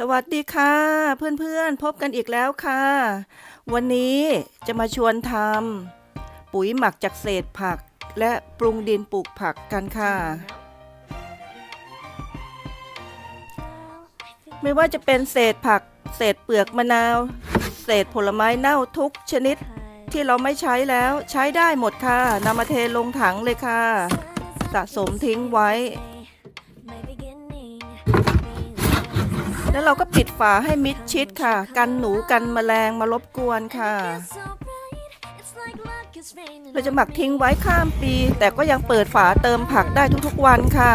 สวัสดีค่ะ เพื่อนๆ พบกันอีกแล้วค่ะ วันนี้จะมาชวนทำปุ๋ยหมักจากเศษผัก และปรุงดินปลูกผักกันค่ะ ไม่ว่าจะเป็นเศษผัก เศษเปลือกมะนาว เศษผลไม้เน่าทุกชนิดที่เราไม่ใช้แล้วใช้ได้หมดค่ะนำมาเทลงถังเลยค่ะ สะสมทิ้งไว้ แล้วเราก็ปิดฝาให้มิดชิดค่ะ กันหนูกันแมลงมารบกวนค่ะ เราจะหมักทิ้งไว้ข้ามปี แต่ก็ยังเปิดฝาเติมผักได้ทุกๆวันค่ะ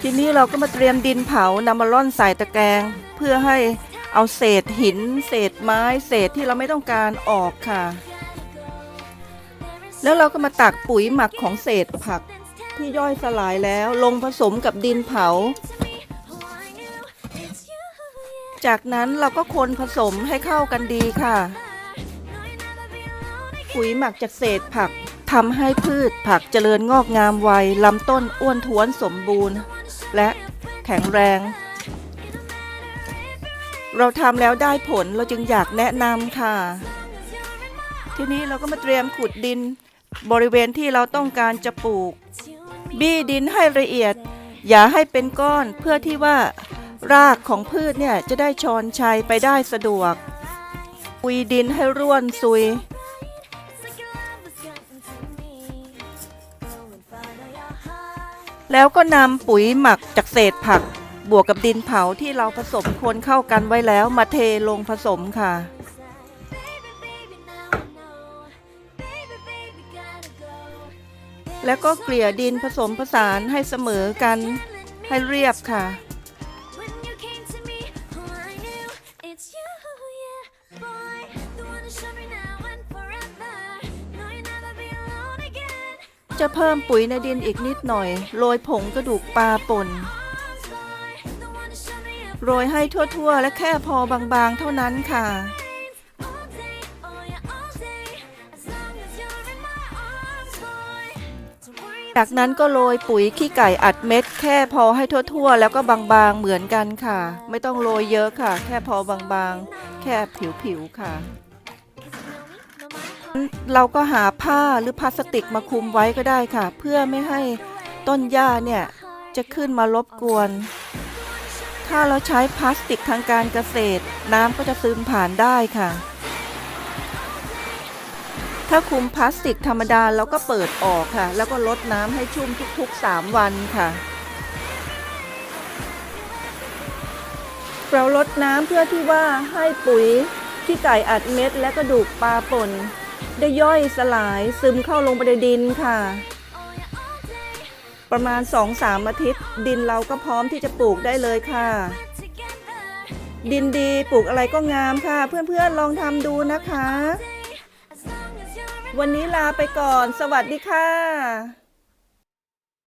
ทีนี้เราก็มาเตรียมดินเผานำมาร่อนใส่ตะแกรงเพื่อให้เอาเศษหิน เศษไม้ เศษที่เราไม่ต้องการออกค่ะ แล้วเราก็มาตักปุ๋ยหมักของเศษผักที่ย่อยสลายแล้วลงผสมกับดินเผา จากนั้นเราก็คนผสมให้เข้ากันดีค่ะ ปุ๋ยหมักจากเศษผักทำให้พืชผักเจริญงอกงามไวลำต้นอ้วนท้วนสมบูรณ์ และแข็งแรง เราทำแล้วได้ผลเราจึงอยากแนะนำค่ะ ทีนี้เราก็มาเตรียมขุดดิน บริเวณที่เราต้องการจะปลูก บี้ดินให้ละเอียด อย่าให้เป็นก้อนเพื่อที่ว่า รากของพืชเนี่ยจะได้ชอนชัยไปได้สะดวกอุยดินให้ร่วนซุย แล้วก็นำปุ๋ยหมักจากเศษผัก บวกกับดินเผาที่เราผสมคนเข้ากันไว้แล้วมาเทลงผสมค่ะแล้วก็เกลี่ยดินผสมผสานให้เสมอกันให้เรียบค่ะ จะเพิ่มปุ๋ยในดินอีกนิดหน่อย โรยผงกระดูกปลาป่น โรยให้ทั่วๆ และแค่พอบางๆ เท่านั้นค่ะ จากนั้นก็โรยปุ๋ยขี้ไก่อัดเม็ด แค่พอให้ทั่วๆ แล้วก็บางๆ เหมือนกันค่ะ ไม่ต้องโรยเยอะค่ะ แค่พอบางๆ แค่ผิวๆ ค่ะ เราก็หาผ้าหรือพลาสติกมาคลุมไว้ก็ได้ค่ะ เพื่อไม่ให้ต้นหญ้าเนี่ยจะขึ้นมารบกวน ถ้าเราใช้พลาสติกทางการเกษตร น้ำก็จะซึมผ่านได้ค่ะ ถ้าคลุมพลาสติกธรรมดาเราก็เปิดออกค่ะ แล้วก็ลดน้ำให้ชุ่มทุกๆ 3 วันค่ะ เราลดน้ำเพื่อที่ว่าให้ปุ๋ยที่ไก่อัดเม็ดและกระดูกปลาป่น ได้ย่อยสลายซึมเข้าลงไปในดินค่ะ ประมาณ 2-3 อาทิตย์ ดินเราก็พร้อมที่จะปลูกได้เลยค่ะ ดินดีปลูกอะไรก็งามค่ะ เพื่อนๆลองทำดูนะคะ วันนี้ลาไปก่อน สวัสดีค่ะ